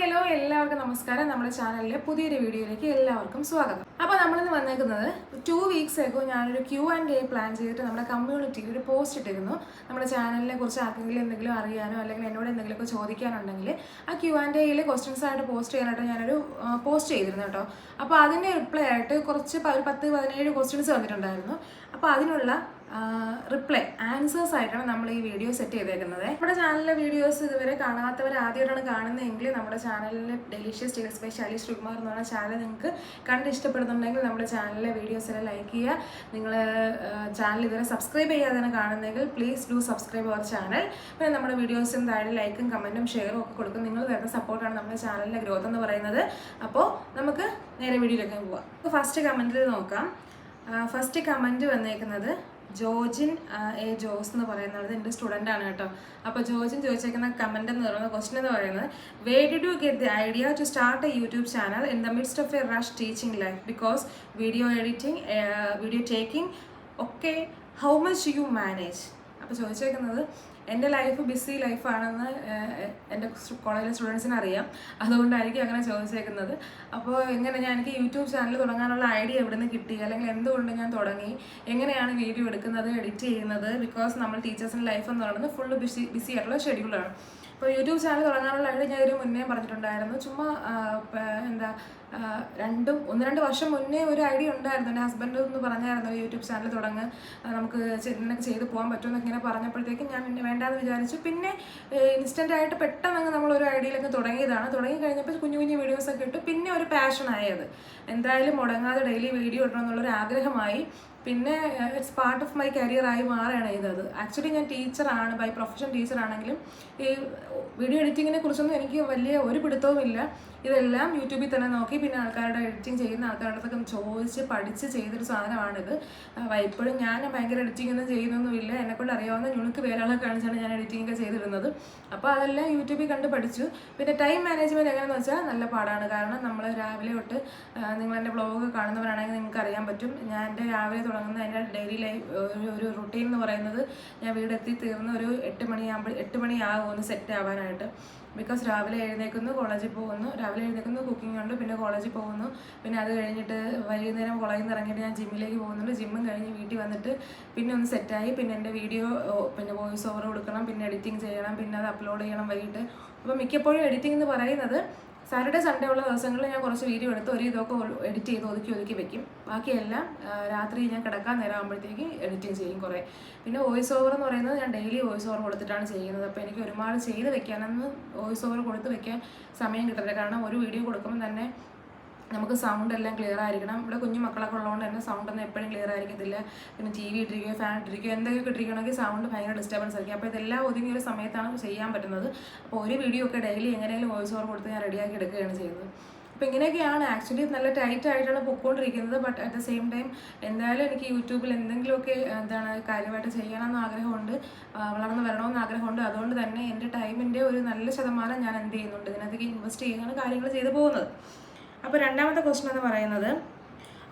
Hello എല്ലാവർക്കും നമസ്കാരം. നമ്മുടെ ചാനലിലെ പുതിയൊരു വീഡിയോയിലേക്ക് എല്ലാവർക്കും സ്വാഗതം. അപ്പോൾ നമ്മളിന്ന് വന്നേക്കുന്നത് ടു വീക്സ് ആയിക്കോ ഞാനൊരു ക്യൂ ആൻഡ് എ പ്ലാൻ ചെയ്തിട്ട് നമ്മുടെ കമ്മ്യൂണിറ്റിയിൽ ഒരു പോസ്റ്റ് ഇട്ടിരുന്നു. നമ്മുടെ ചാനലിനെ കുറിച്ച് ആർക്കെങ്കിലും എന്തെങ്കിലും അറിയാനോ അല്ലെങ്കിൽ എന്നോട് എന്തെങ്കിലുമൊക്കെ ചോദിക്കാനുണ്ടെങ്കിൽ ആ ക്യൂ ആൻഡ് എയിൽ ക്വസ്റ്റ്യൻസ് ആയിട്ട് പോസ്റ്റ് ചെയ്യാനായിട്ട് ഞാനൊരു പോസ്റ്റ് ചെയ്തിരുന്നു കേട്ടോ. അപ്പോൾ അതിന്റെ റിപ്ലൈ ആയിട്ട് കുറച്ച് ഒരു പത്ത് പതിനേഴ് ക്വസ്റ്റ്യൻസ് വന്നിട്ടുണ്ടായിരുന്നു. അപ്പോൾ അതിനുള്ള റിപ്ലൈ ആൻസേഴ്സ് ആയിട്ടാണ് നമ്മൾ ഈ വീഡിയോ സെറ്റ് ചെയ്തേക്കുന്നത്. നമ്മുടെ ചാനലിലെ വീഡിയോസ് ഇതുവരെ കാണാത്തവർ ആദ്യമായിട്ടാണ് കാണുന്നതെങ്കിൽ നമ്മുടെ ചാനലിലെ ഡെലിഷ്യസ് ബൈ ശാലി ശ്രീകുമാർ എന്ന് പറഞ്ഞ ചാനൽ നിങ്ങൾക്ക് കണ്ട് ഇഷ്ടപ്പെടുന്നുണ്ടെങ്കിൽ നമ്മുടെ ചാനലിലെ വീഡിയോസ് എല്ലാം ലൈക്ക് ചെയ്യുക. നിങ്ങൾ ചാനൽ ഇതുവരെ സബ്സ്ക്രൈബ് ചെയ്യാതെ കാണുന്നെങ്കിൽ please do subscribe our channel പിന്നെ നമ്മുടെ വീഡിയോസും താഴെ ലൈക്കും കമന്റും ഷെയറും ഒക്കെ കൊടുക്കും നിങ്ങൾ തരുന്ന സപ്പോർട്ടാണ് നമ്മുടെ ചാനലിന്റെ ഗ്രോത്ത് എന്ന് പറയുന്നത്. അപ്പോൾ നമുക്ക് നേരെ വീഡിയോയിലേക്ക് പോവാം. ഫസ്റ്റ് കമന്റിൽ നോക്കാം. ഫസ്റ്റ് കമന്റ് വന്നേക്കുന്നത് ജോജിൻ എ ജോസ് എന്ന് പറയുന്നത് എന്റെ സ്റ്റുഡന്റ് ആണ് കേട്ടോ. അപ്പോൾ ജോജിൻ ചോദിച്ചേക്കുന്ന കമന്റ് എന്ന് പറയുന്നത് ക്വസ്റ്റൻ എന്ന് പറയുന്നത് why did you get the idea to start a YouTube channel in the midst of a rush teaching life because video editing video taking ഒക്കെ ഹൗ മച്ച് യു മാനേജ് അപ്പോൾ ചോദിച്ചേക്കുന്നത് എന്റെ ലൈഫ് ബിസി ലൈഫാണെന്ന് എന്റെ കോളേജിലെ സ്റ്റുഡൻസിന് അറിയാം. അതുകൊണ്ടായിരിക്കും അങ്ങനെ ചോദിച്ചേക്കുന്നത്. അപ്പോൾ എങ്ങനെ ഞാൻ എനിക്ക് യൂട്യൂബ് ചാനൽ തുടങ്ങാനുള്ള ഐഡിയ എവിടെ നിന്ന് കിട്ടി? അല്ലെങ്കിൽ എന്തുകൊണ്ട് ഞാൻ തുടങ്ങി? എങ്ങനെയാണ് വീഡിയോ എടുക്കുന്നത് എഡിറ്റ് ചെയ്യുന്നത്? ബിക്കോസ് നമ്മൾ ടീച്ചേഴ്സിന്റെ ലൈഫ് എന്ന് പറയുന്നത് ഫുള്ള് ബിസി ബിസി ആയിട്ടുള്ള ഷെഡ്യൂളാണ് അപ്പോൾ യൂട്യൂബ് ചാനൽ തുടങ്ങാനുള്ള ഐഡിയ ഞാൻ ഒരു മുന്നേ പറഞ്ഞിട്ടുണ്ടായിരുന്നു. ചുമ്മാ എന്താ രണ്ടും ഒന്ന് രണ്ട് വർഷം മുന്നേ ഒരു ഐഡിയ ഉണ്ടായിരുന്നു എന്റെ ഹസ്ബൻഡ് ഒന്ന് പറഞ്ഞായിരുന്നു യൂട്യൂബ് ചാനൽ തുടങ്ങ് നമുക്ക് ഇതിനൊക്കെ ചെയ്ത് പോകാൻ പറ്റുമെന്നൊക്കെ ഇങ്ങനെ പറഞ്ഞപ്പോഴത്തേക്കും ഞാൻ പിന്നെ വേണ്ടാന്ന് വിചാരിച്ചു. പിന്നെ ഇൻസ്റ്റന്റ് ആയിട്ട് പെട്ടെന്ന് നമ്മൾ ഒരു ഐഡിയയിലൊക്കെ തുടങ്ങിയതാണ്. തുടങ്ങി കഴിഞ്ഞപ്പോൾ കുഞ്ഞു കുഞ്ഞു വീഡിയോസൊക്കെ ഇട്ടു. പിന്നെ ഒരു പാഷനായത് എന്തായാലും മുടങ്ങാതെ ഡെയിലി വീഡിയോ ഇടണം എന്നുള്ളൊരു ആഗ്രഹമായി. പിന്നെ it's part of my career ആയി മാറുകയാണ് ചെയ്തത്. ആക്ച്വലി ഞാൻ ടീച്ചറാണ് ബൈ പ്രൊഫഷൻ ടീച്ചറാണെങ്കിലും ഈ വീഡിയോ എഡിറ്റിങ്ങിനെ കുറിച്ചൊന്നും എനിക്ക് വലിയ ഒരു പിടുത്തവും ഇല്ല ഇതെല്ലാം യൂട്യൂബിൽ തന്നെ നോക്കി പിന്നെ ആൾക്കാരുടെ എഡിറ്റിംഗ് ചെയ്യുന്ന ആൾക്കാരുടെ അടുത്തൊക്കെ ചോദിച്ച് പഠിച്ച് ചെയ്തൊരു സാധനമാണിത്. ഇപ്പോഴും ഞാൻ ഭയങ്കര എഡിറ്റിംഗ് ഒന്നും ചെയ്യുന്നൊന്നുമില്ല. എന്നെക്കൊണ്ട് അറിയാവുന്ന ഞുണുക്ക് പേരാളെ കാണിച്ചാണ് ഞാൻ എഡിറ്റിംഗ് ഒക്കെ ചെയ്തിരുന്നത്. അപ്പോൾ അതെല്ലാം യൂട്യൂബിൽ കണ്ട് പഠിച്ചു. പിന്നെ ടൈം മാനേജ്മെന്റ് എങ്ങനെയെന്ന് വെച്ചാൽ നല്ല പാടാണ്. കാരണം നമ്മൾ രാവിലെ തൊട്ട് നിങ്ങൾ എന്റെ ബ്ലോഗ് കാണുന്നവരാണെങ്കിൽ നിങ്ങൾക്ക് അറിയാൻ പറ്റും. ഞാൻ എന്റെ രാവിലെ തുടങ്ങുന്ന എന്റെ ഡെയിലി ലൈഫ് ഒരു റുട്ടീൻ എന്ന് പറയുന്നത് ഞാൻ വീടെത്തി തീർന്ന ഒരു എട്ട് മണിയാകുമ്പോൾ എട്ട് മണിയാകും ഒന്ന് സെറ്റ് ആവാനായിട്ട്. ബിക്കോസ് രാവിലെ എഴുന്നേക്കുന്നു കോളേജിൽ പോകുന്നു. രാവിലെ എഴുന്നേക്കുന്നു കുക്കിംഗ് ഉണ്ട് പിന്നെ കോളേജിൽ പോകുന്നു. പിന്നെ അത് കഴിഞ്ഞിട്ട് വൈകുന്നേരം കോളേജിൽ നിന്ന് ഇറങ്ങിയിട്ട് ഞാൻ ജിമ്മിലേക്ക് പോകുന്നുണ്ട്. ജിമ്മും കഴിഞ്ഞ് വീട്ടിൽ വന്നിട്ട് പിന്നെ ഒന്ന് സെറ്റായി പിന്നെ എന്റെ വീഡിയോ പിന്നെ വോയിസ് ഓവർ കൊടുക്കണം പിന്നെ എഡിറ്റിംഗ് ചെയ്യണം പിന്നെ അത് അപ്ലോഡ് ചെയ്യണം വൈകിട്ട്. അപ്പോൾ മിക്കപ്പോഴും എഡിറ്റിംഗ് എന്ന് പറയുന്നത് സാറ്റർഡേ സൺഡേ ഉള്ള ദിവസങ്ങളിൽ ഞാൻ കുറച്ച് വീഡിയോ എടുത്ത് ഒരു ഇതൊക്കെ എഡിറ്റ് ചെയ്ത് ഒതുക്കി ഒതുക്കി വെക്കും. ബാക്കിയെല്ലാം രാത്രി ഞാൻ കിടക്കാൻ നേരം ആകുമ്പോഴത്തേക്ക് എഡിറ്റിംഗ് ചെയ്യും കുറേ. പിന്നെ വോയിസ് ഓവർ എന്ന് പറയുന്നത് ഞാൻ ഡെയിലി വോയിസ് ഓവർ കൊടുത്തിട്ടാണ് ചെയ്യുന്നത്. അപ്പോൾ എനിക്ക് ഒരുപാട് ചെയ്ത് വെക്കാനൊന്നും വോയിസ് ഓവർ കൊടുത്ത് വെക്കാൻ സമയം കിട്ടില്ല കാരണം ഒരു വീഡിയോ കൊടുക്കുമ്പോൾ തന്നെ നമുക്ക് സൗണ്ട് എല്ലാം ക്ലിയർ ആയിരിക്കണം. ഇവിടെ കുഞ്ഞു മക്കളൊക്കെ ഉള്ളതുകൊണ്ട് തന്നെ സൗണ്ട് ഒന്നും എപ്പോഴും ക്ലിയർ ആയിരിക്കത്തില്ല. പിന്നെ ടി വി ഇട്ടിരിക്കുകയോ ഫാൻ ഇട്ടിരിക്കുകയോ എന്തൊക്കെ ഇട്ടിരിക്കണമെങ്കിൽ സൗണ്ട് ഭയങ്കര ഡിസ്റ്റർബൻസ് ആയിരിക്കും. അപ്പോൾ ഇതെല്ലാം ഒതുങ്ങിയ ഒരു സമയത്താണ് ചെയ്യാൻ പറ്റുന്നത്. അപ്പോൾ ഒരു വീഡിയോ ഒക്കെ ഡെയിലി എങ്ങനെയെങ്കിലും വോയിസ് ഓവർ കൊടുത്ത് ഞാൻ റെഡിയാക്കി എടുക്കുകയാണ് ചെയ്യുന്നത്. അപ്പോൾ ഇങ്ങനെയൊക്കെയാണ്. ആക്ച്വലി നല്ല ടൈറ്റ് ആയിട്ടാണ് പൊയ്ക്കൊണ്ടിരിക്കുന്നത് but at the same time എന്തായാലും എനിക്ക് യൂട്യൂബിൽ എന്തെങ്കിലുമൊക്കെ എന്താണ് കാര്യമായിട്ട് ചെയ്യണമെന്ന് ആഗ്രഹമുണ്ട്. വളർന്ന് വരണമെന്ന് ആഗ്രഹമുണ്ട്. അതുകൊണ്ട് തന്നെ എന്റെ ടൈമിന്റെ ഒരു നല്ല ശതമാനം ഞാൻ എന്ത് ചെയ്യുന്നുണ്ട്. ഇതിനകത്തേക്ക് ഇൻവെസ്റ്റ് ചെയ്യുകയാണ് കാര്യങ്ങൾ ചെയ്തു പോകുന്നത്. അപ്പോൾ രണ്ടാമത്തെ ക്വസ്റ്റൻ എന്ന് പറയുന്നത്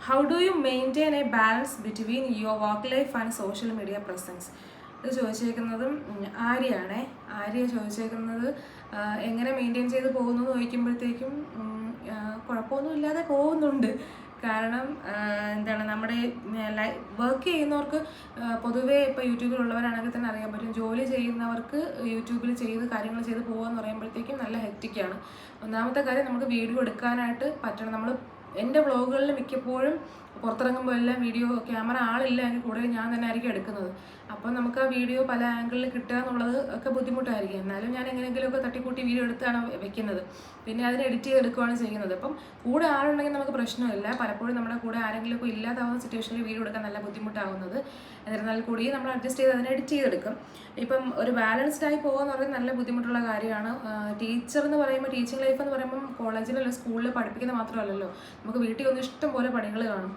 how do you maintain a balance between your work life and social media presence ഇത് ചോദിച്ചേക്കുന്നതും ആര്യയാണ്. ആര്യ ചോദിച്ചേക്കുന്നത് എങ്ങനെ മെയിന്റെയിൻ ചെയ്ത് പോകുന്നു എന്ന് ചോദിക്കുമ്പോഴത്തേക്കും കുഴപ്പമൊന്നും ഇല്ലാതെ പോകുന്നുണ്ട്. കാരണം എന്താണ് നമ്മുടെ വർക്ക് ചെയ്യുന്നവർക്ക് പൊതുവേ ഇപ്പോൾ യൂട്യൂബിലുള്ളവരാണെങ്കിൽ തന്നെ അറിയാൻ പറ്റും. ജോലി ചെയ്യുന്നവർക്ക് യൂട്യൂബിൽ ചെയ്ത് കാര്യങ്ങൾ ചെയ്ത് പോകുക എന്ന് പറയുമ്പോഴത്തേക്കും നല്ല ഹെക്റ്റിക്കാണ് ഒന്നാമത്തെ കാര്യം നമുക്ക് വീഡിയോ എടുക്കാനായിട്ട് പറ്റണം. നമ്മൾ എന്റെ വ്ളോഗുകളിൽ മിക്കപ്പോഴും പുറത്തിറങ്ങുമ്പോൾ എല്ലാം വീഡിയോ ക്യാമറ ആളില്ല എങ്കിൽ കൂടുതൽ ഞാൻ തന്നെ ആയിരിക്കും എടുക്കുന്നത്. അപ്പോൾ നമുക്ക് ആ വീഡിയോ പല ആംഗിളിൽ കിട്ടുക എന്നുള്ളത് ഒക്കെ ബുദ്ധിമുട്ടായിരിക്കും. എന്നാലും ഞാൻ എങ്ങനെയെങ്കിലുമൊക്കെ തട്ടിക്കൂട്ടി വീഡിയോ എടുത്താണ് വെക്കുന്നത്. പിന്നെ അതിന് എഡിറ്റ് ചെയ്ത് എടുക്കുകയാണ് ചെയ്യുന്നത്. അപ്പം കൂടെ ആളുണ്ടെങ്കിൽ നമുക്ക് പ്രശ്നമില്ല. പലപ്പോഴും നമ്മുടെ കൂടെ ആരെങ്കിലുമൊക്കെ ഇല്ലാതാവുന്ന സിറ്റുവേഷനിൽ വീഡിയോ എടുക്കാൻ നല്ല ബുദ്ധിമുട്ടാവുന്നത്. എന്നിരുന്നാൽ കൂടി നമ്മൾ അഡ്ജസ്റ്റ് ചെയ്ത് അതിനെ എഡിറ്റ് ചെയ്തെടുക്കും ഇപ്പം ഒരു ബാലൻസ്ഡ് ആയി പോകുക എന്ന് പറയുന്നത് നല്ല ബുദ്ധിമുട്ടുള്ള കാര്യമാണ്. ടീച്ചർ എന്ന് പറയുമ്പോൾ ടീച്ചിങ് ലൈഫ് എന്ന് പറയുമ്പം കോളേജിലല്ല സ്കൂളിൽ പഠിപ്പിക്കുന്നത് മാത്രമല്ലല്ലോ. നമുക്ക് വീട്ടിൽ ഒന്ന് ഇഷ്ടം പോലെ പണികൾ കാണും.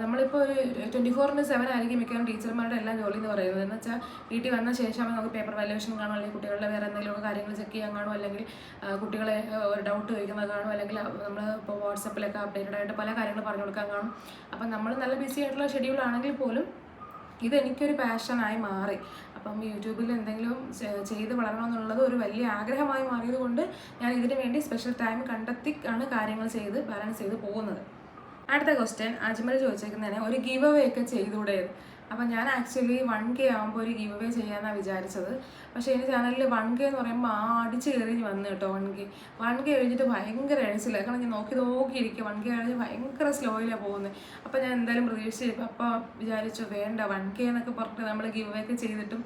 നമ്മളിപ്പോൾ ഒരു ട്വന്റി ഇന്റു സെവൻ ആയിരിക്കും മിക്കവാറും ടീച്ചർമാരുടെ എല്ലാം ജോലി എന്ന് പറയുന്നത്. എന്ന് വെച്ചാൽ വീട്ടിൽ വന്ന ശേഷം നമുക്ക് പേപ്പർ വാല്യുവേഷൻ കാണും അല്ലെങ്കിൽ കുട്ടികളുടെ വേറെ എന്തെങ്കിലുമൊക്കെ കാര്യങ്ങൾ ചെക്ക് ചെയ്യാൻ കാണും അല്ലെങ്കിൽ കുട്ടികളെ ഒരു ഡൗട്ട് ചോദിക്കുന്നത് കാണും അല്ലെങ്കിൽ നമ്മൾ ഇപ്പോൾ വാട്സപ്പിലൊക്കെ അപ്ഡേറ്റഡ് ആയിട്ട് പല കാര്യങ്ങൾ പറഞ്ഞു കൊടുക്കാൻ കാണും. അപ്പം നമ്മൾ നല്ല ബിസി ആയിട്ടുള്ള ഷെഡ്യൂൾ ആണെങ്കിൽ പോലും ഇതെനിക്കൊരു പാഷനായി മാറി. അപ്പം യൂട്യൂബിൽ എന്തെങ്കിലും ചെയ്ത് വളരണമെന്നുള്ളത് ഒരു വലിയ ആഗ്രഹമായി മാറിയതുകൊണ്ട് ഞാൻ ഇതിനു വേണ്ടി സ്പെഷ്യൽ ടൈം കണ്ടെത്തി ആണ് കാര്യങ്ങൾ ചെയ്ത് ബാലൻസ് ചെയ്ത് പോകുന്നത്. അടുത്ത ക്വസ്റ്റ്യൻ അജ്മൽ ചോദിച്ചേക്കുന്നതിന് ഒരു ഗീവ് അവേ ഒക്കെ ചെയ്തുകൂടെ അപ്പം ഞാൻ ആക്ച്വലി വൺ കെ ആകുമ്പോൾ ഒരു ഗീവ് അവേ ചെയ്യാമെന്നാണ് വിചാരിച്ചത്. പക്ഷേ എന്റെ ചാനലിൽ വൺ കെ എന്ന് പറയുമ്പോൾ ആ അടിച്ച് കയറി വന്നു കേട്ടോ വൺ കെ വൺ കെ കഴിഞ്ഞിട്ട് ഭയങ്കര എഴുച്ചില്ല കാരണം ഞാൻ നോക്കി നോക്കിയിരിക്കുക വൺ കെ കഴിഞ്ഞ് ഭയങ്കര സ്ലോയിലാണ് പോകുന്നത് അപ്പോൾ ഞാൻ എന്തായാലും പ്രതീക്ഷിച്ചു അപ്പോൾ വിചാരിച്ചു വേണ്ട വൺ കെ എന്നൊക്കെ പറഞ്ഞിട്ട് നമ്മൾ ഗിവ് ഒക്കെ ചെയ്തിട്ടും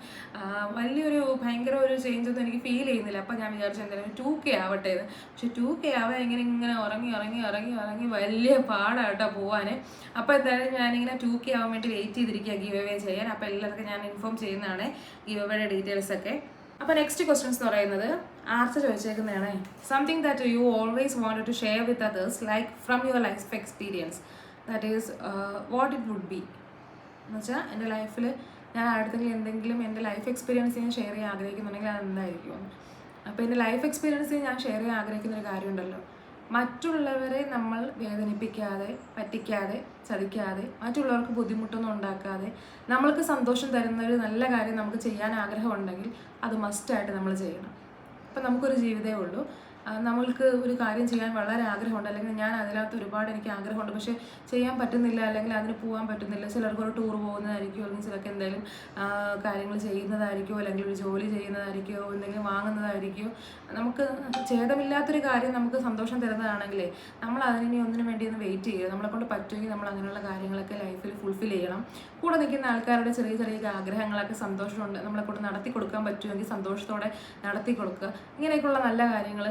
വലിയൊരു ഭയങ്കര ഒരു ചേഞ്ച് ഒന്നും എനിക്ക് ഫീൽ ചെയ്യുന്നില്ല. അപ്പോൾ ഞാൻ വിചാരിച്ചു എന്തായാലും ടു കെ ആവട്ടെ എന്ന്. പക്ഷെ ടു കെ ആവാൻ ഇങ്ങനെ ഇങ്ങനെ ഉറങ്ങി ഉറങ്ങി ഉറങ്ങി ഉറങ്ങി വലിയ പാടാട്ടോ പോവാൻ അപ്പോൾ എന്തായാലും ഞാനിങ്ങനെ ടു കെ ആവാൻ വേണ്ടി വെയിറ്റ് ചെയ്തിരിക്കുക ഗിവ് അവേ ചെയ്യാൻ. അപ്പോൾ എല്ലാവർക്കും ഞാൻ ഇൻഫോം ചെയ്യുന്നതാണ്. ഗിവ് അവയുടെ ഡീറ്റെയിൽസ് ഒക്കെ. അപ്പോൾ നെക്സ്റ്റ് ക്വസ്റ്റ്യൻസ് എന്ന് പറയുന്നത് Archa ചോദിച്ചേക്കുന്നതാണ്. Something that you always wanted to share with others like from your life experience that is what it would be എന്ന് വെച്ചാൽ എന്റെ ലൈഫിൽ ഞാൻ അടുത്തെങ്കിലും എന്തെങ്കിലും എന്റെ ലൈഫ് എക്സ്പീരിയൻസ് ഞാൻ ഷെയർ ചെയ്യാൻ ആഗ്രഹിക്കുന്നുണ്ടെങ്കിൽ അത് എന്തായിരിക്കും? അപ്പോൾ എന്റെ ലൈഫ് എക്സ്പീരിയൻസ് ഞാൻ ഷെയർ ചെയ്യാൻ ആഗ്രഹിക്കുന്ന ഒരു കാര്യമുണ്ടല്ലോ മറ്റുള്ളവരെ നമ്മൾ വേദനിപ്പിക്കാതെ പറ്റിക്കാതെ ചതിക്കാതെ മറ്റുള്ളവർക്ക് ബുദ്ധിമുട്ടൊന്നും ഉണ്ടാക്കാതെ നമ്മൾക്ക് സന്തോഷം തരുന്ന ഒരു നല്ല കാര്യം നമുക്ക് ചെയ്യാൻ ആഗ്രഹമുണ്ടെങ്കിൽ അത് മസ്റ്റായിട്ട് നമ്മൾ ചെയ്യണം. അപ്പം നമുക്കൊരു ജീവിതമേ ഉള്ളൂ. നമ്മൾക്ക് ഒരു കാര്യം ചെയ്യാൻ വളരെ ആഗ്രഹമുണ്ട്. അല്ലെങ്കിൽ ഞാൻ അതിനകത്ത് ഒരുപാട് എനിക്ക് ആഗ്രഹമുണ്ട്. പക്ഷേ ചെയ്യാൻ പറ്റുന്നില്ല. അല്ലെങ്കിൽ അതിന് പോകാൻ പറ്റുന്നില്ല. ചിലർക്ക് ഒരു ടൂർ പോകുന്നതായിരിക്കും അല്ലെങ്കിൽ ചിലർക്ക് എന്തെങ്കിലും കാര്യങ്ങൾ ചെയ്യുന്നതായിരിക്കുമോ അല്ലെങ്കിൽ ഒരു ജോലി ചെയ്യുന്നതായിരിക്കുമോ എന്തെങ്കിലും വാങ്ങുന്നതായിരിക്കുമോ നമുക്ക് ഛേദമില്ലാത്തൊരു കാര്യം നമുക്ക് സന്തോഷം തരുന്നതാണെങ്കിലേ നമ്മൾ അതിനെ ഒന്നിനു വേണ്ടി ഒന്ന് വെയിറ്റ് ചെയ്യുക. നമ്മളെ കൊണ്ട് പറ്റുമെങ്കിൽ നമ്മൾ അങ്ങനെയുള്ള കാര്യങ്ങളൊക്കെ ലൈഫിൽ ഫുൾഫിൽ ചെയ്യണം. കൂടെ നിൽക്കുന്ന ആൾക്കാരുടെ ചെറിയ ചെറിയ ആഗ്രഹങ്ങളൊക്കെ സന്തോഷമുണ്ട്. നമ്മളെ കൊണ്ട് നടത്തി കൊടുക്കാൻ പറ്റുമെങ്കിൽ സന്തോഷത്തോടെ നടത്തി കൊടുക്കുക ഇങ്ങനെയൊക്കെയുള്ള നല്ല കാര്യങ്ങൾ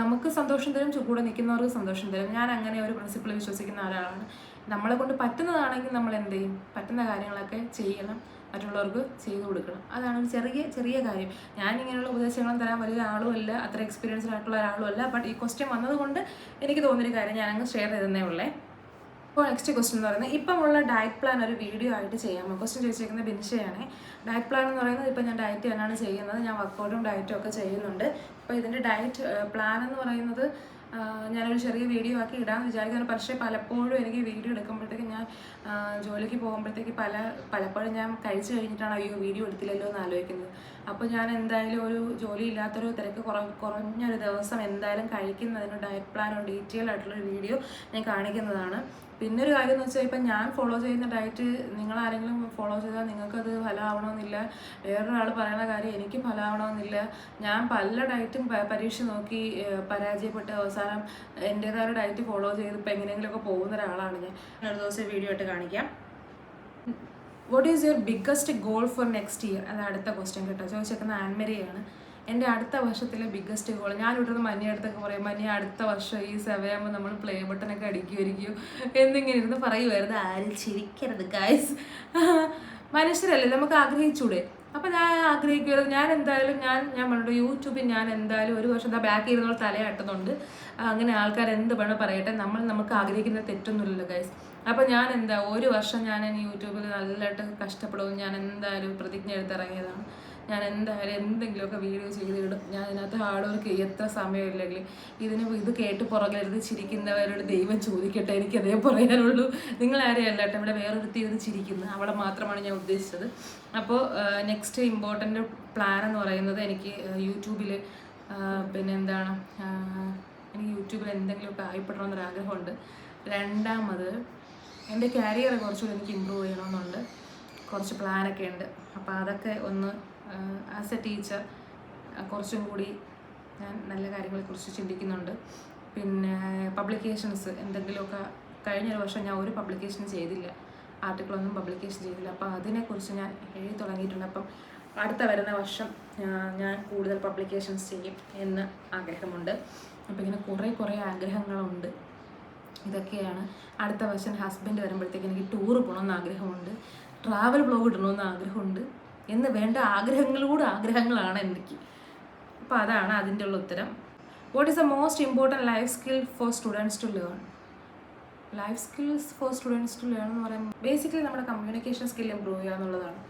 നമുക്ക് സന്തോഷം തരും കൂടെ നിൽക്കുന്നവർക്ക് സന്തോഷം തരും. ഞാൻ അങ്ങനെ ഒരു പ്രിൻസിപ്പിൾ വിശ്വസിക്കുന്ന ഒരാളാണ്. നമ്മളെ കൊണ്ട് പറ്റുന്നതാണെങ്കിൽ നമ്മൾ എന്ത് ചെയ്യും? പറ്റുന്ന കാര്യങ്ങളൊക്കെ ചെയ്യണം. മറ്റുള്ളവർക്ക് ചെയ്തു കൊടുക്കണം. അതാണ് ഒരു ചെറിയ ചെറിയ കാര്യം. ഞാൻ ഇങ്ങനെയുള്ള ഉപദേശങ്ങളും തരാൻ വലിയ ആളും അല്ല അത്ര എക്സ്പീരിയൻസ്ഡ് ആയിട്ടുള്ള ഒരാളും അല്ല. ബട്ട് ഈ ക്വസ്റ്റ്യൻ വന്നതുകൊണ്ട് എനിക്ക് തോന്നിയൊരു കാര്യം ഞാൻ അങ്ങ് ഷെയർ ചെയ്തതേ ഉള്ളേ. അപ്പോൾ നെക്സ്റ്റ് ക്വസ്റ്റ്യൻ എന്ന് പറയുന്നത് ഇപ്പം ഉള്ള ഡയറ്റ് പ്ലാൻ ഒരു വീഡിയോ ആയിട്ട് ചെയ്യാമോ ക്വസ്റ്റ്യൻ ചോദിച്ചേക്കുന്നത് ബിൻഷയാണ് ഡയറ്റ് പ്ലാൻ എന്ന് പറയുന്നത് ഇപ്പം ഞാൻ ഡയറ്റ് തന്നെയാണ് ചെയ്യുന്നത്. ഞാൻ വർക്കൗട്ടും ഡയറ്റും ഒക്കെ ചെയ്യുന്നുണ്ട്. അപ്പോൾ ഇതിന്റെ ഡയറ്റ് പ്ലാൻ എന്ന് പറയുന്നത് ഞാനൊരു ചെറിയ വീഡിയോ ആക്കി ഇടാമെന്ന് വിചാരിക്കുന്നു. പക്ഷേ പലപ്പോഴും എനിക്ക് വീഡിയോ എടുക്കുമ്പോഴത്തേക്ക് ഞാൻ ജോലിക്ക് പോകുമ്പോഴത്തേക്ക് പല പലപ്പോഴും ഞാൻ കഴിച്ചു കഴിഞ്ഞിട്ടാണ് അയ്യോ വീഡിയോ എടുത്തില്ലല്ലോ എന്ന് ആലോചിക്കുന്നത്. അപ്പോൾ ഞാൻ എന്തായാലും ഒരു ജോലി ഇല്ലാത്തൊരു തിരക്ക് കുറ കുറഞ്ഞൊരു ദിവസം എന്തായാലും കഴിക്കുന്നതിന് ഡയറ്റ് പ്ലാനോ ഡീറ്റെയിൽ ആയിട്ടുള്ളൊരു വീഡിയോ ഞാൻ കാണിക്കുന്നതാണ്. പിന്നെ ഒരു കാര്യം എന്ന് വെച്ചാൽ ഇപ്പം ഞാൻ ഫോളോ ചെയ്യുന്ന ഡയറ്റ് നിങ്ങൾ ആരെങ്കിലും ഫോളോ ചെയ്താൽ നിങ്ങൾക്കത് ഫലമാവണമെന്നില്ല വേറൊരാൾ പറയുന്ന കാര്യം എനിക്ക് ഫലമാവണമെന്നില്ല ഞാൻ പല ഡയറ്റും പരീക്ഷ നോക്കി പരാജയപ്പെട്ട് അവസാനം എന്റേതായ ഡയറ്റ് ഫോളോ ചെയ്ത് ഇപ്പം എങ്ങനെയെങ്കിലുമൊക്കെ പോകുന്ന ഒരാളാണ് ഞാൻ. ഒരു ദിവസം വീഡിയോ ആയിട്ട് കാണിക്കാം. What is your biggest goal for next year അത് അടുത്ത ക്വസ്റ്റ്യൻ കേട്ടോ. ചോദിച്ചേക്കുന്ന ആൻമരിയാണ് എന്റെ അടുത്ത വർഷത്തിലെ ബിഗ്ഗസ്റ്റ് ഗോൾ ഞാൻ ഇവിടുന്ന് അടുത്തൊക്കെ പറയും മഞ്ഞ അടുത്ത വർഷം ഈ സെവയാകുമ്പോൾ നമ്മൾ പ്ലേ ബട്ടനൊക്കെ അടിക്കുമായിരിക്കും എന്നിങ്ങനെ ഇരുന്ന് പറയുമായിരുന്നു ആരും ചിരിക്കരുത് ഗായ്സ് മനുഷ്യരല്ലേ നമുക്ക് ആഗ്രഹിച്ചൂടെ? അപ്പം ഞാൻ ആഗ്രഹിക്കുമായിരുന്നു ഞാൻ എന്തായാലും ഞാൻ ഞാൻ പറഞ്ഞു യൂട്യൂബിൽ ഞാൻ എന്തായാലും ഒരു വർഷം എന്താ ബാക്ക് ഇരുന്നുള്ള തലയാട്ടുന്നുണ്ട്. അങ്ങനെ ആൾക്കാർ എന്ത് വേണം പറയട്ടെ. നമ്മൾ നമുക്ക് ആഗ്രഹിക്കുന്ന തെറ്റൊന്നുമില്ലല്ലോ ഗൈസ് അപ്പോൾ ഞാൻ എന്താ ഒരു വർഷം ഞാൻ യൂട്യൂബിൽ നല്ലതായിട്ട് കഷ്ടപ്പെടും ഞാൻ എന്തായാലും പ്രതിജ്ഞ എടുത്തിറങ്ങിയതാണ്. ഞാൻ എന്തായാലും എന്തെങ്കിലുമൊക്കെ വീഡിയോ ചെയ്തിടും. ഞാൻ ഇതിനകത്ത് ഹാർഡ് വർക്ക് എത്ര സമയമില്ലെങ്കിൽ ഇതിന് ഇത് കേട്ട് പുറകിലിരുന്ന് ചിരിക്കുന്നവരോട് ദൈവം ചോദിക്കട്ടെ എനിക്ക് അതേ പറയാനുള്ളൂ നിങ്ങൾ അല്ലാട്ടെ ഇവിടെ വേറൊരുത്തി ഇരുന്ന് ചിരിക്കുന്നു. അവളെ മാത്രമാണ് ഞാൻ ഉദ്ദേശിച്ചത്. അപ്പോൾ നെക്സ്റ്റ് ഇമ്പോർട്ടന്റ് പ്ലാൻ എന്ന് പറയുന്നത് എനിക്ക് യൂട്യൂബിൽ പിന്നെ എന്താണ് എനിക്ക് യൂട്യൂബിൽ എന്തെങ്കിലുമൊക്കെ ആയിപ്പെടണമെന്നൊരാഗ്രഹമുണ്ട്. രണ്ടാമത് എന്റെ കരിയർ കുറച്ചുകൂടി എനിക്ക് ഇമ്പ്രൂവ് ചെയ്യണമെന്നുണ്ട്. കുറച്ച് പ്ലാനൊക്കെ ഉണ്ട്. അപ്പോൾ അതൊക്കെ ഒന്ന് ആസ് എ ടീച്ചർ കുറച്ചും കൂടി ഞാൻ നല്ല കാര്യങ്ങളെക്കുറിച്ച് ചിന്തിക്കുന്നുണ്ട്. പിന്നെ പബ്ലിക്കേഷൻസ് എന്തെങ്കിലുമൊക്കെ കഴിഞ്ഞൊരു വർഷം ഞാൻ ഒരു പബ്ലിക്കേഷൻ ചെയ്തില്ല. ആർട്ടിക്കിളൊന്നും പബ്ലിക്കേഷൻ ചെയ്തില്ല. അപ്പോൾ അതിനെക്കുറിച്ച് ഞാൻ എഴുതി തുടങ്ങിയിട്ടുണ്ട്. അപ്പം അടുത്ത വരുന്ന വർഷം ഞാൻ കൂടുതൽ പബ്ലിക്കേഷൻസ് ചെയ്യും എന്ന് ആഗ്രഹമുണ്ട്. അപ്പോൾ ഇങ്ങനെ കുറേ കുറേ ആഗ്രഹങ്ങളുണ്ട്. ഇതൊക്കെയാണ്. അടുത്ത വർഷം ഹസ്ബൻഡ് വരുമ്പോഴത്തേക്ക് എനിക്ക് ടൂർ പോകണമെന്ന് ആഗ്രഹമുണ്ട്. ട്രാവൽ ബ്ലോഗ് ഇടണമെന്ന് ആഗ്രഹമുണ്ട്. എന്ന് വേണ്ട ആഗ്രഹങ്ങളോട് ആഗ്രഹങ്ങളാണ് എനിക്ക്. അപ്പോൾ അതാണ് അതിന്റെ ഉള്ള ഉത്തരം. What is a most important life skill for students to learn life skills for students to learn എന്ന് പറയുമ്പോൾ ബേസിക്കലി നമ്മുടെ കമ്മ്യൂണിക്കേഷൻ സ്കിൽ ഇമ്പ്രൂവ് ചെയ്യുക എന്നുള്ളതാണ്.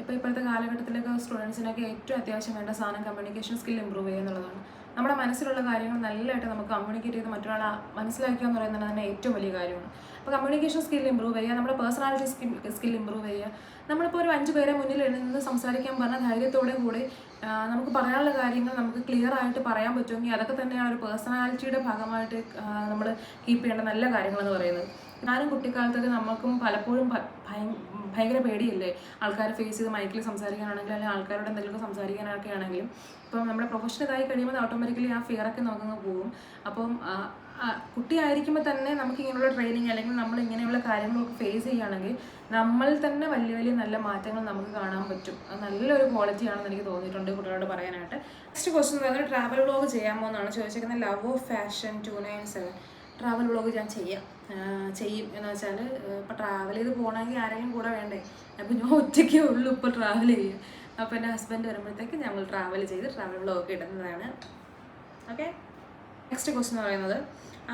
ഇപ്പോൾ ഇപ്പോഴത്തെ കാലഘട്ടത്തിലൊക്കെ സ്റ്റുഡൻസിനൊക്കെ ഏറ്റവും അത്യാവശ്യം വേണ്ട സാധനം കമ്മ്യൂണിക്കേഷൻ സ്കിൽ ഇമ്പ്രൂവ് ചെയ്യുക എന്നുള്ളതാണ്. നമ്മുടെ മനസ്സിലുള്ള കാര്യങ്ങൾ നല്ലതായിട്ട് നമുക്ക് കമ്മ്യൂണിക്കേറ്റ് ചെയ്ത് മറ്റൊരാളെ മനസ്സിലാക്കുക എന്ന് പറയുന്നത് തന്നെ ഏറ്റവും വലിയ കാര്യമാണ്. അപ്പോൾ കമ്മ്യൂണിക്കേഷൻ സ്കിൽ ഇമ്പ്രൂവ് ചെയ്യുക നമ്മുടെ പേഴ്സണാലിറ്റി സ്കിൽ സ്കിൽ ഇമ്പ്രൂവ് ചെയ്യുക. നമ്മളിപ്പോൾ ഒരു അഞ്ച് പേരെ മുന്നിൽ നിന്ന് സംസാരിക്കാൻ പറഞ്ഞ ധൈര്യത്തോടെ കൂടി നമുക്ക് പറയാനുള്ള കാര്യങ്ങൾ നമുക്ക് ക്ലിയർ ആയിട്ട് പറയാൻ പറ്റുമെങ്കിൽ അതൊക്കെ തന്നെയാണ് ഒരു പേഴ്സണാലിറ്റിയുടെ ഭാഗമായിട്ട് നമ്മൾ കീപ്പ് ചെയ്യേണ്ട നല്ല കാര്യങ്ങളെന്ന് പറയുന്നത്. ഞാനും കുട്ടിക്കാലത്തൊക്കെ നമുക്കും പലപ്പോഴും ഭയ- ഭയങ്കര പേടിയല്ലേ? ആൾക്കാർ ഫേസ് ചെയ്ത് മൈക്കിൽ സംസാരിക്കാനാണെങ്കിലും അല്ലെങ്കിൽ ആൾക്കാരോട് എന്തെങ്കിലും സംസാരിക്കാനൊക്കെ ആണെങ്കിലും. ഇപ്പം നമ്മുടെ പ്രൊഫഷണൽ ഇതായി കഴിയുമ്പോൾ ഓട്ടോമാറ്റിക്കലി ആ ഫിയറൊക്കെ നമുക്കങ്ങ് പോകും. അപ്പം കുട്ടിയായിരിക്കുമ്പോൾ തന്നെ നമുക്ക് ഇങ്ങനെയുള്ള ട്രെയിനിങ് അല്ലെങ്കിൽ നമ്മൾ ഇങ്ങനെയുള്ള കാര്യങ്ങളൊക്കെ ഫേസ് ചെയ്യുകയാണെങ്കിൽ നമ്മൾ തന്നെ വലിയ വലിയ നല്ല മാറ്റങ്ങൾ നമുക്ക് കാണാൻ പറ്റും. അത് നല്ലൊരു ക്വാളിറ്റി ആണെന്ന് എനിക്ക് തോന്നിയിട്ടുണ്ട് കുട്ടികളോട് പറയാനായിട്ട്. നെക്സ്റ്റ് ക്വസ്റ്റൻ എന്ന് പറയുന്നത് ട്രാവൽ വ്ളോഗ് ചെയ്യാമോ എന്നാണ് ചോദിച്ചിരിക്കുന്നത്. Love of fashion two nine seven travel vlog ഞാൻ ചെയ്യാം. ചെയ്യും. എന്ന് വെച്ചാൽ ഇപ്പോൾ ട്രാവൽ ചെയ്ത് പോകണമെങ്കിൽ ആരെങ്കിലും കൂടെ വേണ്ടേ? അപ്പോൾ ഞാൻ ഒറ്റയ്ക്കേ ഉള്ളൂ ഇപ്പോൾ ട്രാവൽ ചെയ്യും അപ്പോൾ എന്റെ ഹസ്ബൻഡ് വരുമ്പോഴത്തേക്ക് ഞങ്ങൾ ട്രാവൽ ചെയ്ത് ട്രാവൽ വ്ളോഗ് ഇടുന്നതാണ്. ഓക്കെ നെക്സ്റ്റ് ക്വസ്റ്റ് എന്ന് പറയുന്നത്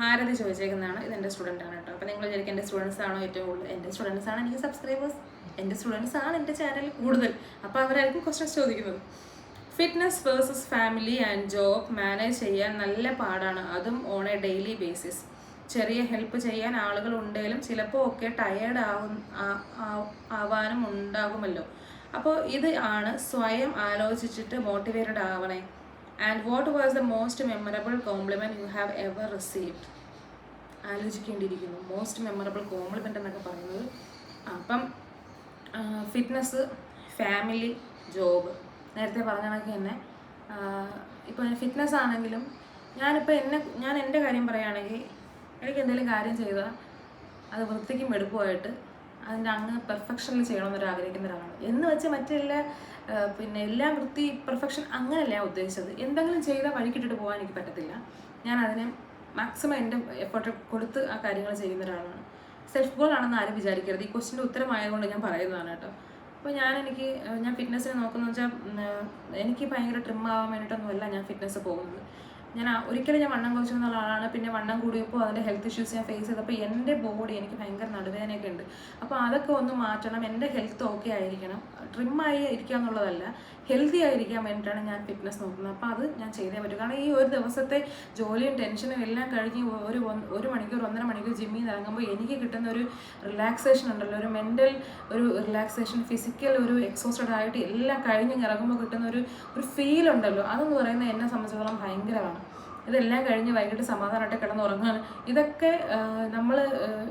ആരത് ചോദിച്ചേക്കുന്നതാണ്. ഇത് എന്റെ സ്റ്റുഡന്റ് ആണ് കേട്ടോ. അപ്പോൾ നിങ്ങൾ വിചാരിക്കും എന്റെ സ്റ്റുഡൻസ് ആണോ ഏറ്റവും കൂടുതൽ? എന്റെ സ്റ്റുഡൻസ് ആണ് എനിക്ക് സബ്സ്ക്രൈബേഴ്സ് എന്റെ സ്റ്റുഡൻസ് ആണ് എന്റെ ചാനലിൽ കൂടുതൽ. അപ്പോൾ അവരായിരിക്കും ക്വസ്റ്റൻസ് ചോദിക്കുന്നത്. Fitness versus family and job manage ചെയ്യാൻ നല്ല പാടാണ്. അതും ഓൺ എ ഡെയിലി ബേസിസ് ചെറിയ ഹെൽപ്പ് ചെയ്യാൻ ആളുകൾ ഉണ്ടെങ്കിലും ചിലപ്പോൾ ഒക്കെ ടയേർഡ് ആവും ആവാനും ഉണ്ടാകുമല്ലോ. അപ്പോൾ ഇത് ആണ് സ്വയം ആലോചിച്ചിട്ട് motivated ആവണേ. And what was the most memorable compliment you have ever received ആലോചിക്കേണ്ടിയിരിക്കുന്നു. Most memorable compliment എന്നൊക്കെ പറയുന്നത് അപ്പം ഫിറ്റ്നസ് ഫാമിലി ജോബ് നേരത്തെ പറഞ്ഞ കണക്ക് തന്നെ. ഇപ്പോൾ ഫിറ്റ്നസ് ആണെങ്കിലും ഞാനിപ്പോൾ എന്നെ ഞാൻ എന്റെ കാര്യം പറയുകയാണെങ്കിൽ എനിക്ക് എന്തെങ്കിലും കാര്യം ചെയ്താൽ അത് വൃത്തിക്കും എടുപ്പുമായിട്ട് അതിന്റെ അങ്ങ് പെർഫെക്ഷനിൽ ചെയ്യണമെന്നൊരു ആഗ്രഹിക്കുന്ന ഒരാളാണ്. എന്ന് വെച്ച് മറ്റെല്ലാ പിന്നെ എല്ലാം വൃത്തി പെർഫെക്ഷൻ അങ്ങനെയല്ല ഞാൻ ഉദ്ദേശിച്ചത്. എന്തെങ്കിലും ചെയ്താൽ വഴിക്കിട്ടിട്ട് പോകാൻ എനിക്ക് പറ്റത്തില്ല. ഞാൻ അതിനെ മാക്സിമം എന്റെ എഫേർട്ട് കൊടുത്ത് ആ കാര്യങ്ങൾ ചെയ്യുന്ന ഒരാളാണ്. സെൽഫ് ഗോൾ ആണെന്ന് ആരും വിചാരിക്കരുത്. ഈ ക്വസ്റ്റിന്റെ ഉത്തരമായതുകൊണ്ട് ഞാൻ പറയുന്നതാണ് കേട്ടോ. അപ്പോൾ ഞാൻ എനിക്ക് ഞാൻ ഫിറ്റ്നസ്സിനെ നോക്കുന്നത് വെച്ചാൽ എനിക്ക് ഭയങ്കര ട്രിം ആവാൻ വേണ്ടിയിട്ടൊന്നുമല്ല ഞാൻ ഫിറ്റ്നസ് പോകുന്നത്. ഞാൻ ഒരിക്കലും ഞാൻ വണ്ണം കുറച്ചിരുന്ന ആളാണ് പിന്നെ വണ്ണം കൂടിയപ്പോൾ അതിന്റെ ഹെൽത്ത് ഇഷ്യൂസ് ഞാൻ ഫേസ് ചെയ്തപ്പോൾ എന്റെ ബോഡി എനിക്ക് ഭയങ്കര നടുവേദനയൊക്കെ ഉണ്ട്. അപ്പോൾ അതൊക്കെ ഒന്ന് മാറ്റണം. എന്റെ ഹെൽത്ത് ഓക്കെ ആയിരിക്കണം. ട്രിമ്മായി ഇരിക്കുക എന്നുള്ളതല്ല ഹെൽത്തി ആയിരിക്കാൻ വേണ്ടിയിട്ടാണ് ഞാൻ ഫിറ്റ്നസ് നോക്കുന്നത്. അപ്പോൾ അത് ഞാൻ ചെയ്തേ പറ്റും. കാരണം ഈ ഒരു ദിവസത്തെ ജോലിയും ടെൻഷനും എല്ലാം കഴിഞ്ഞ് ഒരു ഒരു മണിക്കൂർ ഒന്നര മണിക്കൂർ ജിമ്മിൽ നിന്ന് ഇറങ്ങുമ്പോൾ എനിക്ക് കിട്ടുന്ന ഒരു റിലാക്സേഷൻ ഉണ്ടല്ലോ. ഒരു മെന്റൽ ഒരു റിലാക്സേഷൻ ഫിസിക്കൽ ഒരു എക്സോസ്റ്റഡ് ആയിട്ട് എല്ലാം കഴിഞ്ഞ് ഇറങ്ങുമ്പോൾ കിട്ടുന്ന ഒരു ഒരു ഫീൽ ഉണ്ടല്ലോ. അതെന്ന് പറയുന്നത് എന്നെ സംബന്ധിച്ചിടത്തോളം ഭയങ്കരമാണ്. ഇതെല്ലാം കഴിഞ്ഞ് വൈകിട്ട് സമാധാനമായിട്ട് കിടന്ന് ഉറങ്ങുകയാണ്. ഇതൊക്കെ നമ്മൾ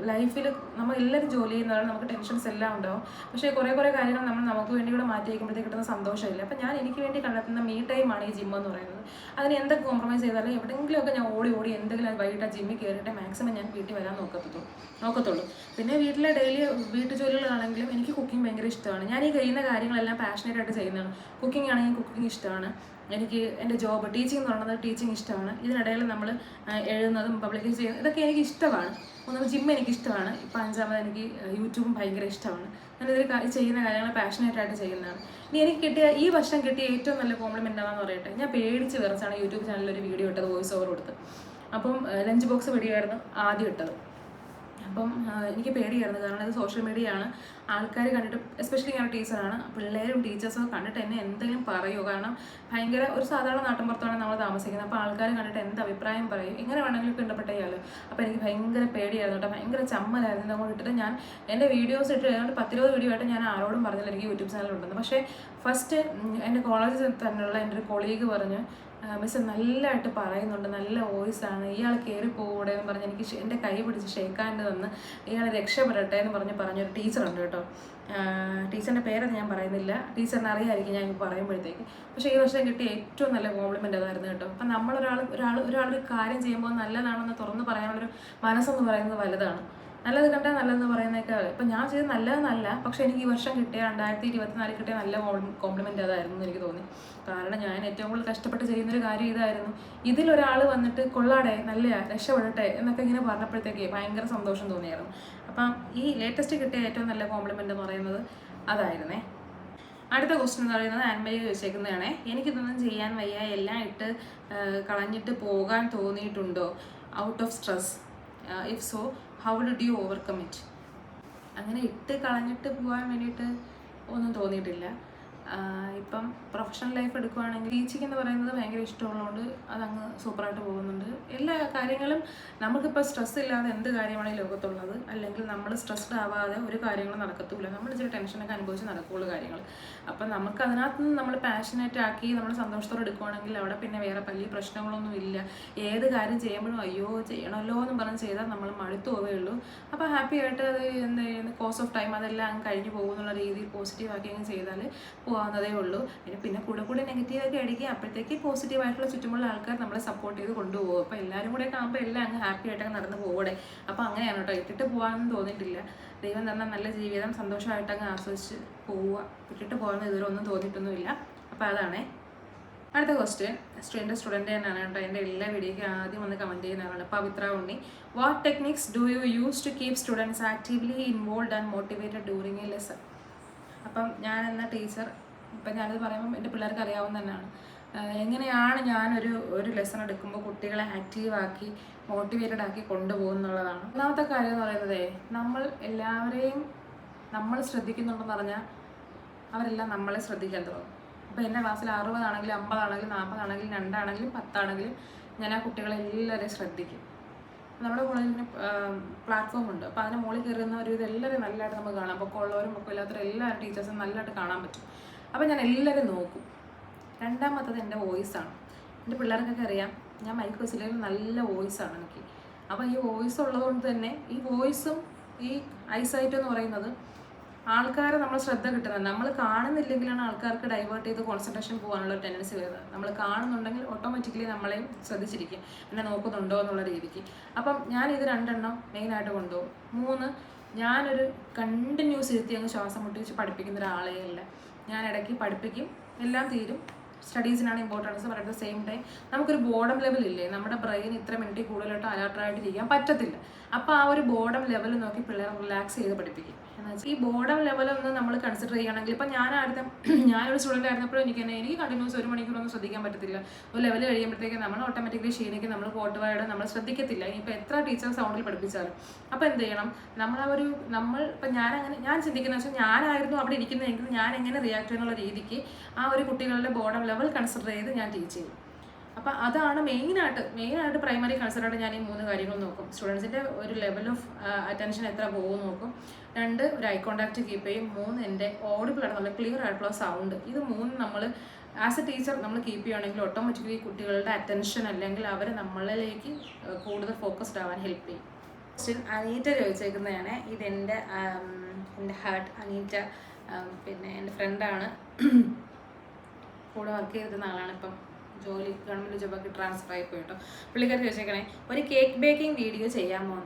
ലൈഫിൽ നമ്മൾ എല്ലാവരും ജോലി ചെയ്യുന്നതാണ് നമുക്ക് ടെൻഷൻസ് എല്ലാം ഉണ്ടാവും. പക്ഷേ കുറേ കുറേ കാര്യങ്ങൾ നമ്മൾ നമുക്ക് വേണ്ടി കൂടെ മാറ്റി വയ്ക്കുമ്പോഴത്തേക്ക് കിട്ടുന്ന സന്തോഷമില്ല. അപ്പം ഞാൻ എനിക്ക് വേണ്ടി കണ്ടെത്തുന്ന മീ ടൈമാണ് ഈ ജിം എന്ന് പറയുന്നത്. അതിന് എന്തൊക്കെ കോംപ്രമൈസ് ചെയ്താലും എവിടെയെങ്കിലുമൊക്കെ ഞാൻ ഓടി ഓടി എന്തെങ്കിലും വൈകിട്ട് ആ ജിമ്മിൽ കയറിയിട്ട് മാക്സിമം ഞാൻ വീട്ടിൽ വരാൻ നോക്കത്തുള്ളൂ. നോക്കത്തുള്ളൂ. പിന്നെ വീട്ടിലെ ഡെയിലി വീട്ടു ജോലികളാണെങ്കിലും എനിക്ക് കുക്കിംഗ് ഭയങ്കര ഇഷ്ടമാണ്. ഞാൻ ഈ കഴിയുന്ന കാര്യങ്ങളെല്ലാം പാഷനേറ്റ് ആയിട്ട് ചെയ്യുന്നതാണ്. കുക്കിംഗ് ആണെങ്കിൽ കുക്കിംഗ് ഇഷ്ടമാണ്. എനിക്ക് എന്റെ ജോബ് ടീച്ചിങ് എന്ന് പറയുന്നത് ടീച്ചിങ് ഇഷ്ടമാണ്. ഇതിനിടയിൽ നമ്മൾ എഴുതുന്നതും പബ്ലിക്കേഷൻ ചെയ്യുന്നതും ഇതൊക്കെ എനിക്ക് ഇഷ്ടമാണ്. ഒന്നാമത് ജിം എനിക്ക് ഇഷ്ടമാണ്. ഇപ്പം അഞ്ചാമത് എനിക്ക് യൂട്യൂബും ഭയങ്കര ഇഷ്ടമാണ്. കാ- ചെയ്യുന്ന കാര്യങ്ങൾ പാഷനേറ്റായിട്ട് ചെയ്യുന്നതാണ്. ഇനി എനിക്ക് കിട്ടിയ ഈ വർഷം കിട്ടിയ ഏറ്റവും നല്ല കോംപ്ലിമെന്റ് ആണെന്ന് പറയട്ടെ? ഞാൻ പേടിച്ച് വിറച്ചാണ് യൂട്യൂബ് ചാനലിൽ ഒരു വീഡിയോ ഇട്ടത് വോയിസ് ഓവർ കൊടുത്ത്. അപ്പം ലഞ്ച് ബോക്സ് വീഡിയോ ആയിരുന്നു ആദ്യം ഇട്ടത്. അപ്പം എനിക്ക് പേടിയായിരുന്നു. കാരണം ഇത് സോഷ്യൽ മീഡിയയാണ് ആൾക്കാർ കണ്ടിട്ട് എസ്പെഷ്യലി ഞാൻ ടീച്ചറാണ് പിള്ളേരും ടീച്ചേഴ്സും കണ്ടിട്ട് എന്നെ എന്തെങ്കിലും പറയുമോ കാരണം ഭയങ്കര ഒരു സാധാരണ നാട്ടിൻ പുറത്താണ് നമ്മൾ താമസിക്കുന്നത്. അപ്പോൾ ആൾക്കാർ കണ്ടിട്ട് എന്ത് അഭിപ്രായം പറയും? എങ്ങനെ വേണമെങ്കിലും പിണ്ടപ്പെട്ടയാൾ അപ്പോൾ എനിക്ക് ഭയങ്കര പേടിയായിരുന്നു കേട്ടോ. ഭയങ്കര ചമ്മലായിരുന്നു അങ്ങോട്ട് ഇട്ടിട്ട്. ഞാൻ എന്റെ വീഡിയോസ് ഇട്ട് ഏതാണ്ട് പത്തിരുപത് വീഡിയോ ആയിട്ട് ഞാൻ ആരോടും പറഞ്ഞില്ല. എനിക്ക് യൂട്യൂബ് ചാനൽ ഉണ്ടെന്ന്. പക്ഷേ ഫസ്റ്റ് എന്റെ കോളേജിൽ തന്നെയുള്ള എന്റെ ഒരു കൊളീഗ് പറഞ്ഞ് മിസ് നല്ലതായിട്ട് പറയുന്നുണ്ട്. നല്ല വോയിസ് ആണ്. ഇയാൾ കയറി പോകൂടെ എന്ന് പറഞ്ഞ് എനിക്ക് എന്റെ കൈ പിടിച്ച് ഷേക്കാന്റെ ഇയാൾ രക്ഷപ്പെടട്ടെ എന്ന് പറഞ്ഞ് പറഞ്ഞൊരു ടീച്ചറുണ്ട് കേട്ടോ. ടീച്ചറിന്റെ പേരൊന്നും ഞാൻ പറയുന്നില്ല. ടീച്ചറിനെ അറിയാമായിരിക്കും ഞാൻ പറയുമ്പോഴത്തേക്ക്. പക്ഷേ ഈ വർഷം കിട്ടിയ ഏറ്റവും നല്ല കോംപ്ലിമെന്റ് അതായിരുന്നു കേട്ടോ. അപ്പം നമ്മളൊരാൾ ഒരാൾ ഒരാളൊരു കാര്യം ചെയ്യുമ്പോൾ നല്ലതാണെന്ന് തുറന്ന് പറയാനുള്ളൊരു മനസ്സെന്ന് പറയുന്നത് വലുതാണ്. നല്ലത് കണ്ടാൽ നല്ലതെന്ന് പറയുന്നതൊക്കെ ഇപ്പം ഞാൻ ചെയ്ത് നല്ലതെന്നല്ല പക്ഷേ എനിക്ക് ഈ വർഷം കിട്ടിയ രണ്ടായിരത്തി ഇരുപത്തിനാലിൽ കിട്ടിയ നല്ല കോംപ്ലിമെന്റ് അതായിരുന്നു എന്ന് എനിക്ക് തോന്നി. കാരണം ഞാൻ ഏറ്റവും കൂടുതൽ കഷ്ടപ്പെട്ട് ചെയ്യുന്നൊരു കാര്യം ഇതായിരുന്നു. ഇതിലൊരാൾ വന്നിട്ട് കൊള്ളാടെ നല്ലയാ രക്ഷപ്പെടട്ടെ എന്നൊക്കെ ഇങ്ങനെ പറഞ്ഞപ്പോഴത്തേക്ക് ഭയങ്കര സന്തോഷം തോന്നിയായിരുന്നു. അപ്പം ഈ ലേറ്റസ്റ്റ് കിട്ടിയ ഏറ്റവും നല്ല കോംപ്ലിമെന്റ് എന്ന് പറയുന്നത് അതായിരുന്നേ. അടുത്ത ക്വസ്റ്റ്യൻ എന്ന് പറയുന്നത് ആൻമരി ചോദിച്ചേക്കുന്നതാണ്. എനിക്കിതൊന്നും ചെയ്യാൻ വയ്യ എല്ലാം ഇട്ട് കളഞ്ഞിട്ട് പോകാൻ തോന്നിയിട്ടുണ്ടോ? Out of stress if so how did you overcome it അങ്ങനെ ഇട്ട് കളഞ്ഞിട്ട് പോകാൻ വേണ്ടിയിട്ട് ഒന്നും തോന്നിയിട്ടില്ല. ഇപ്പം പ്രൊഫഷണൽ ലൈഫ് എടുക്കുവാണെങ്കിൽ ടീച്ചിങ് എന്ന് പറയുന്നത് ഭയങ്കര ഇഷ്ടമുള്ളതുകൊണ്ട് അതങ്ങ് സൂപ്പറായിട്ട് പോകുന്നുണ്ട്. എല്ലാ കാര്യങ്ങളും നമുക്കിപ്പോൾ സ്ട്രെസ് ഇല്ലാതെ എന്ത് കാര്യമാണ് ഈ ലോകത്തുള്ളത്? അല്ലെങ്കിൽ നമ്മൾ സ്ട്രെസ്ഡ് ആവാതെ ഒരു കാര്യങ്ങളും നടക്കത്തില്ല നമ്മൾ ഇച്ചിരി ടെൻഷനൊക്കെ അനുഭവിച്ച് നടക്കുകയുള്ളൂ കാര്യങ്ങൾ. അപ്പം നമുക്ക് അതിനകത്ത് നിന്ന് നമ്മൾ പാഷനേറ്റ് ആക്കി നമ്മൾ സന്തോഷത്തോടെ എടുക്കുവാണെങ്കിൽ അവിടെ പിന്നെ വേറെ വലിയ പ്രശ്നങ്ങളൊന്നും ഇല്ല. ഏത് കാര്യം ചെയ്യുമ്പോഴും അയ്യോ ചെയ്യണമല്ലോ എന്ന് പറഞ്ഞ് ചെയ്താൽ നമ്മൾ മടുത്തു പോവേ അപ്പോൾ ഹാപ്പി ആയിട്ട് അത് എന്ത് കോഴ്സ് ഓഫ് ടൈം അതെല്ലാം അങ്ങ് കഴിഞ്ഞ് പോകുന്നുള്ള രീതിയിൽ പോസിറ്റീവ് ആക്കി അങ്ങ് ചെയ്താൽ പോകാവുന്നതേ ഉള്ളൂ. പിന്നെ പിന്നെ കൂടെ കൂടെ നെഗറ്റീവ് ഒക്കെ അടിക്കുക അപ്പോഴത്തേക്ക് പോസിറ്റീവ് ആയിട്ടുള്ള ചുറ്റുമുള്ള ആൾക്കാർ നമ്മളെ സപ്പോർട്ട് ചെയ്ത് കൊണ്ടുപോകും. അപ്പോൾ എല്ലാവരും കൂടെ ആകുമ്പോൾ എല്ലാം അങ്ങ് ഹാപ്പി ആയിട്ട് അങ്ങ് നടന്ന് പോകടെ അപ്പോൾ അങ്ങനെയാണ് കേട്ടോ. ഇട്ടിട്ട് പോകാനൊന്നും തോന്നിയിട്ടില്ല. ദൈവം തന്ന നല്ല ജീവിതം സന്തോഷമായിട്ട് അങ്ങ് ആസ്വദിച്ച് പോവുക. ഇട്ടിട്ട് പോകാമെന്ന് ഇതുവരെ ഒന്നും തോന്നിയിട്ടൊന്നുമില്ല. അപ്പോൾ അതാണേ അടുത്ത ക്വസ്റ്റ്യൻ എന്റെ സ്റ്റുഡന്റ് തന്നെയാണ് കേട്ടോ. എന്റെ എല്ലാ വീഡിയോയ്ക്കും ആദ്യം ഒന്ന് കമന്റ് ചെയ്യുന്നതാണ് Pavithra Unni. What techniques do you use to keep students actively involve and motivated during a lesson അപ്പം ഞാൻ എന്ന ടീച്ചർ ഇപ്പം ഞാനിത് പറയുമ്പോൾ എന്റെ പിള്ളേർക്ക് അറിയാവുന്ന തന്നെയാണ്. എങ്ങനെയാണ് ഞാനൊരു ഒരു ലെസൺ എടുക്കുമ്പോൾ കുട്ടികളെ ആക്റ്റീവാക്കി മോട്ടിവേറ്റഡ് ആക്കി കൊണ്ടുപോകുന്നുള്ളതാണ്. ഒന്നാമത്തെ കാര്യം എന്ന് പറയുന്നത് നമ്മൾ എല്ലാവരെയും നമ്മൾ ശ്രദ്ധിക്കുന്നുണ്ടെന്ന് പറഞ്ഞാൽ അവരെല്ലാം നമ്മളെ ശ്രദ്ധിക്കാൻ തുടങ്ങും. അപ്പോൾ എന്റെ ക്ലാസ്സിൽ അറുപതാണെങ്കിലും അമ്പതാണെങ്കിലും നാൽപ്പതാണെങ്കിലും രണ്ടാണെങ്കിലും പത്താണെങ്കിലും ഞാൻ ആ കുട്ടികളെ എല്ലാവരെയും ശ്രദ്ധിക്കും. നമ്മുടെ കോളേജിന് പ്ലാറ്റ്ഫോം ഉണ്ട്. അപ്പോൾ അതിന് മുകളിൽ കയറുന്ന ഒരു ഇത് എല്ലാവരും നല്ലതായിട്ട് നമുക്ക് കാണാം. അപ്പോൾ ഉള്ളവരും പൊക്കം എല്ലാവരും ടീച്ചേഴ്സും നല്ലതായിട്ട് കാണാൻ പറ്റും. അപ്പോൾ ഞാൻ എല്ലാവരും നോക്കും. രണ്ടാമത്തത് എന്റെ വോയിസാണ് എന്റെ പിള്ളേർക്കൊക്കെ അറിയാം ഞാൻ മൈക്ക് വെച്ചില്ലെങ്കിൽ നല്ല വോയിസാണ് എനിക്ക്. അപ്പോൾ ഈ വോയിസ് ഉള്ളതുകൊണ്ട് തന്നെ ഈ വോയിസും ഈ ഐസൈറ്റ് എന്ന് പറയുന്നത് ആൾക്കാരെ നമ്മൾ ശ്രദ്ധ കിട്ടുന്നത്. നമ്മൾ കാണുന്നില്ലെങ്കിലാണ് ആൾക്കാർക്ക് ഡൈവേർട്ട് ചെയ്ത് കോൺസെൻട്രേഷൻ പോകാനുള്ള ടെൻഡൻസി വരുന്നത്. നമ്മൾ കാണുന്നുണ്ടെങ്കിൽ ഓട്ടോമാറ്റിക്കലി നമ്മളെയും ശ്രദ്ധിച്ചിരിക്കും. എന്നെ നോക്കുന്നുണ്ടോ എന്നുള്ള രീതിക്ക്. അപ്പം ഞാൻ ഇത് രണ്ടെണ്ണം മെയിനായിട്ട് കൊണ്ടുപോകും. മൂന്ന് ഞാനൊരു കണ്ടിന്യൂസ് ഇരുത്തി അങ്ങ് ശ്വാസം മുട്ടിച്ച് പഠിപ്പിക്കുന്ന ഒരാളേ അല്ല. ഞാൻ ഇടയ്ക്ക് പഠിപ്പിക്കും. എല്ലാം തീരും. സ്റ്റഡീസിനാണ് ഇമ്പോർട്ടൻസ് പറയുന്നത്. സെയിം ടൈം നമുക്കൊരു ബോർഡം ലെവൽ ഇല്ലേ? നമ്മുടെ ബ്രെയിൻ ഇത്ര മിനിറ്റ് കൂടുതലായിട്ട് അലർട്ടായിട്ടിരിക്കാൻ പറ്റത്തില്ല. അപ്പോൾ ആ ഒരു ബോർഡം ലെവൽ നോക്കി പിള്ളേരെ റിലാക്സ് ചെയ്ത് പഠിപ്പിക്കും. എന്ന് വെച്ചാൽ ഈ ബോർഡം ഒന്ന് നമ്മൾ കൺസിഡർ ചെയ്യുകയാണെങ്കിൽ ഇപ്പം ഞാനായിരുന്നു ഞാനൊരു സ്റ്റുഡന്റ് ആയിരുന്നപ്പോഴും എനിക്ക് തന്നെ എനിക്ക് കണ്ടിന്യൂസ് ഒരു മണിക്കൂറൊന്നും ശ്രദ്ധിക്കാൻ പറ്റത്തില്ല. ഒരു ലെവൽ കഴിയുമ്പോഴത്തേക്ക് നമ്മൾ ഓട്ടോമാറ്റിക്കലി ക്ഷീണിക്കും നമ്മൾ കോട്ടുവായുടെ നമ്മൾ ശ്രദ്ധിക്കത്തില്ല. ഇനിയിപ്പോൾ എത്ര ടീച്ചർ സൗണ്ടിൽ പഠിപ്പിച്ചാലും. അപ്പോൾ എന്ത് ചെയ്യണം? നമ്മൾ ആ ഒരു നമ്മൾ ഇപ്പം ഞാൻ അങ്ങനെ ഞാൻ ചിന്തിക്കുന്ന വെച്ചാൽ ഞാനായിരുന്നു അവിടെ ഇരിക്കുന്നതെങ്കിൽ ഞാൻ എങ്ങനെ റിയാക്ട് ചെയ്യുന്നുള്ള രീതിക്ക് ആ ഒരു കുട്ടികളുടെ ബോർഡം ലെവൽ കൺസിഡർ ചെയ്ത് ഞാൻ ടീച്ച് ചെയ്യും. അപ്പം അതാണ് മെയിനായിട്ട് മെയിനായിട്ട് പ്രൈമറി കൺസിഡറായിട്ട് ഞാൻ ഈ മൂന്ന് കാര്യങ്ങൾ നോക്കും. സ്റ്റുഡൻസിന്റെ ഒരു ലെവൽ ഓഫ് അറ്റൻഷൻ എത്ര പോകും നോക്കും. രണ്ട് ഒരു ഐ കോണ്ടാക്ട് കീപ്പ് ചെയ്യും. മൂന്ന് എന്റെ ഓഡിബിൾ നല്ല ക്ലിയർ ആയിട്ടുള്ള സൗണ്ട് ഇത് മൂന്ന് നമ്മൾ ആസ് എ ടീച്ചർ നമ്മൾ കീപ്പ് ചെയ്യുകയാണെങ്കിൽ ഓട്ടോമാറ്റിക്കലി കുട്ടികളുടെ അറ്റൻഷൻ അല്ലെങ്കിൽ അവർ നമ്മളിലേക്ക് കൂടുതൽ ഫോക്കസ്ഡ് ആവാൻ ഹെൽപ്പ് ചെയ്യും. ക്വസ്റ്റ്യൻ അനീറ്റ ചോദിച്ചേക്കുന്നതാണ്. ഇതെന്റെ എന്റെ ഹാർട്ട് അനീറ്റ പിന്നെ എന്റെ ഫ്രണ്ടാണ് കൂടെ വർക്ക് ചെയ്തിരുന്ന ആളാണ് ഇപ്പം. ജോലി ഗവൺമെന്റ് ജോബൊക്കെ ട്രാൻസ്ഫർ ആയി പോയിട്ടോ പുള്ളിക്കാരി ചോദിച്ചേക്കണേ ഒരു കേക്ക് ബേക്കിംഗ് വീഡിയോ ചെയ്യാമോ.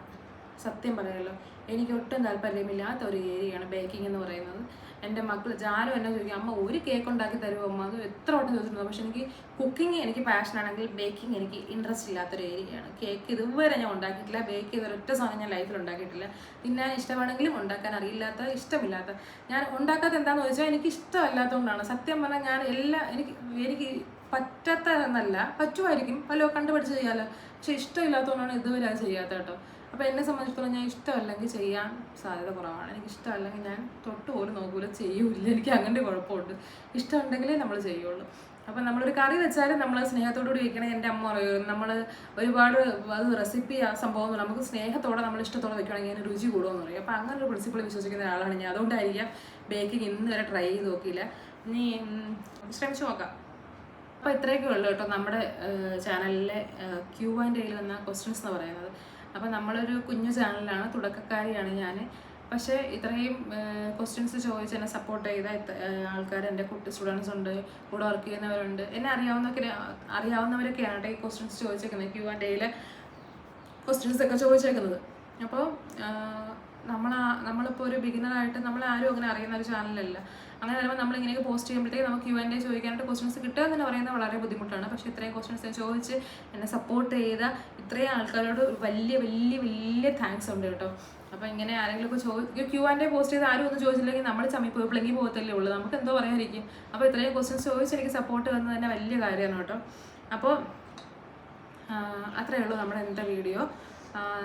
സത്യം പറയുമല്ലോ എനിക്ക് ഒട്ടും താല്പര്യമില്ലാത്ത ഒരു ഏരിയയാണ് ബേക്കിംഗ് എന്ന് പറയുന്നത്. എന്റെ മക്കൾ ജാരും എന്നെ ചോദിക്കും അമ്മ ഒരു കേക്ക് ഉണ്ടാക്കി തരുമോ അമ്മ? അത് എത്ര വട്ടം ചോദിച്ചിട്ടുണ്ട്? പക്ഷെ എനിക്ക് കുക്കിംഗ് എനിക്ക് പാഷൻ ആണെങ്കിൽ ബേക്കിംഗ് എനിക്ക് ഇൻട്രസ്റ്റ് ഇല്ലാത്തൊരു ഏരിയയാണ്. കേക്ക് ഇതുവരെ ഞാൻ ഉണ്ടാക്കിയിട്ടില്ല ബേക്ക് ചെയ്ത ഒറ്റ സമയം ഞാൻ ലൈഫിൽ ഉണ്ടാക്കിയിട്ടില്ല. തിന്നാൻ ഇഷ്ടമാണെങ്കിലും ഉണ്ടാക്കാൻ അറിയില്ലാത്ത ഇഷ്ടമില്ലാത്ത. ഞാൻ ഉണ്ടാക്കാത്ത എന്താണെന്ന് ചോദിച്ചാൽ എനിക്ക് ഇഷ്ടമല്ലാത്തതുകൊണ്ടാണ് സത്യം പറഞ്ഞാൽ ഞാൻ എല്ലാ എനിക്ക് എനിക്ക് പറ്റാത്ത എന്നല്ല പറ്റുമായിരിക്കും. അല്ലോ കണ്ടുപിടിച്ച് ചെയ്യാമല്ലോ പക്ഷെ ഇഷ്ടമില്ലാത്തതുകൊണ്ടാണ് ഇതുവരെ അത് ചെയ്യാത്ത കേട്ടോ. അപ്പോൾ എന്നെ സംബന്ധിച്ചിടത്തോളം ഞാൻ ഇഷ്ടമല്ലെങ്കിൽ ചെയ്യാൻ സാധ്യത കുറവാണ്. എനിക്ക് ഇഷ്ടമല്ലെങ്കിൽ ഞാൻ തൊട്ട് പോലും നോക്കൂല ചെയ്യൂല എനിക്ക് അങ്ങനെ കുഴപ്പമുണ്ട്. ഇഷ്ടമുണ്ടെങ്കിലേ നമ്മൾ ചെയ്യുള്ളൂ. അപ്പം നമ്മളൊരു കറി വെച്ചാലും നമ്മൾ സ്നേഹത്തോടു കൂടി വയ്ക്കണേ എന്റെ അമ്മ പറയും. നമ്മൾ ഒരുപാട് അത് റെസിപ്പി ആ സംഭവം നമുക്ക് സ്നേഹത്തോടെ നമ്മൾ ഇഷ്ടത്തോടെ വെക്കുകയാണെങ്കിൽ അതിന് രുചി കൂടുമെന്ന് പറയും. അപ്പോൾ അങ്ങനെ ഒരു പ്രിൻസിപ്പിൾ വിശ്വസിക്കുന്ന ഒരാളാണ് ഞാൻ. അതുകൊണ്ടായിരിക്കാം ബേക്കിംഗ് ഇന്ന് വരെ ട്രൈ ചെയ്ത് നോക്കിയില്ല. നീ ശ്രമിച്ചു നോക്കാം. അപ്പോൾ ഇത്രയൊക്കെ ഉള്ളൂ കേട്ടോ നമ്മുടെ ചാനലിലെ ക്യൂ ആൻഡ് എയിൽ വന്ന ക്വസ്റ്റ്യൻസ് എന്ന് പറയുന്നത്. അപ്പോൾ നമ്മളൊരു കുഞ്ഞു ചാനലാണ് തുടക്കക്കാരിയാണ് ഞാൻ പക്ഷേ ഇത്രയും ക്വസ്റ്റ്യൻസ് ചോദിച്ച് എന്നെ സപ്പോർട്ട് ചെയ്ത ആൾക്കാർ എന്റെ കുട്ടി സ്റ്റുഡൻസ് ഉണ്ട് കൂടെ വർക്ക് ചെയ്യുന്നവരുണ്ട്. എന്നെ അറിയാവുന്നൊക്കെ അറിയാവുന്നവരൊക്കെയാണ് ഈ ക്വസ്റ്റ്യൻസ് ചോദിച്ചേക്കുന്നത് ക്യൂ ആൻഡ് എയിൽ ക്വസ്റ്റ്യൻസ് ഒക്കെ ചോദിച്ചേക്കുന്നത്. അപ്പോൾ നമ്മൾ നമ്മളിപ്പോൾ ഒരു ബിഗിനറായിട്ട് നമ്മൾ ആരും അങ്ങനെ അറിയുന്ന ഒരു ചാനലല്ല അങ്ങനെ വരുമ്പോൾ നമ്മൾ ഇങ്ങനെയൊക്കെ പോസ്റ്റ് ചെയ്യുമ്പോഴത്തേക്ക് നമുക്ക് യു എന്റെ ചോദിക്കാനായിട്ട് ക്വസ്റ്റ്യൻസ് കിട്ടുക എന്ന് പറയുന്നത് വളരെ ബുദ്ധിമുട്ടാണ്. പക്ഷേ ഇത്രയും ക്വസ്റ്റ്യൻസ് ചോദിച്ച് എന്നെ സപ്പോർട്ട് ചെയ്ത ഇത്രയും ആൾക്കാരോട് വലിയ വലിയ വലിയ താങ്ക്സ് ഉണ്ട് കേട്ടോ. അപ്പോൾ ഇങ്ങനെ ആരെങ്കിലും ഇപ്പോൾ ചോദിക്കും ക്യൂ ആൻഡ് പോസ്റ്റ് ചെയ്ത് ആരും ഒന്നും ചോദിച്ചില്ലെങ്കിൽ നമ്മൾ ചമ്മി പോയി പ്ലെങ്ങി പോകത്തല്ലേ ഉള്ളൂ. നമുക്ക് എന്തോ പറയാതിരിക്കും അപ്പോൾ ഇത്രയും ക്വസ്റ്റ്യൻസ് ചോദിച്ച് എനിക്ക് സപ്പോർട്ട് തന്നത് തന്നെ വലിയ കാര്യമാണ് കേട്ടോ. അപ്പോൾ അത്രയേ ഉള്ളൂ നമ്മുടെ ഇന്നത്തെ വീഡിയോ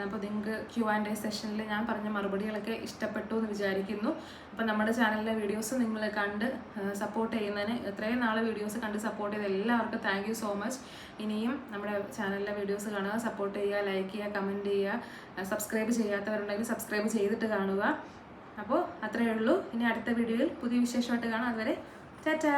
അപ്പോൾ നിങ്ങൾക്ക് ക്യു ആൻഡ് എ സെഷനിൽ ഞാൻ പറഞ്ഞ മറുപടികളൊക്കെ ഇഷ്ടപ്പെട്ടു എന്ന് വിചാരിക്കുന്നു. അപ്പോൾ നമ്മുടെ ചാനലിലെ വീഡിയോസ് നിങ്ങൾ കണ്ട് സപ്പോർട്ട് ചെയ്യുന്നതിന് എത്രയും നാളെ വീഡിയോസ് കണ്ട് സപ്പോർട്ട് ചെയ്ത എല്ലാവർക്കും താങ്ക് സോ മച്ച് ഇനിയും നമ്മുടെ ചാനലിലെ വീഡിയോസ് കാണുക സപ്പോർട്ട് ചെയ്യുക ലൈക്ക് ചെയ്യുക കമന്റ് ചെയ്യുക സബ്സ്ക്രൈബ് ചെയ്യാത്തവരുണ്ടെങ്കിൽ സബ്സ്ക്രൈബ് ചെയ്തിട്ട് കാണുക. അപ്പോൾ അത്രയേ ഉള്ളൂ. ഇനി അടുത്ത വീഡിയോയിൽ പുതിയ വിശേഷമായിട്ട് കാണാം. അതുവരെ ടാറ്റാ!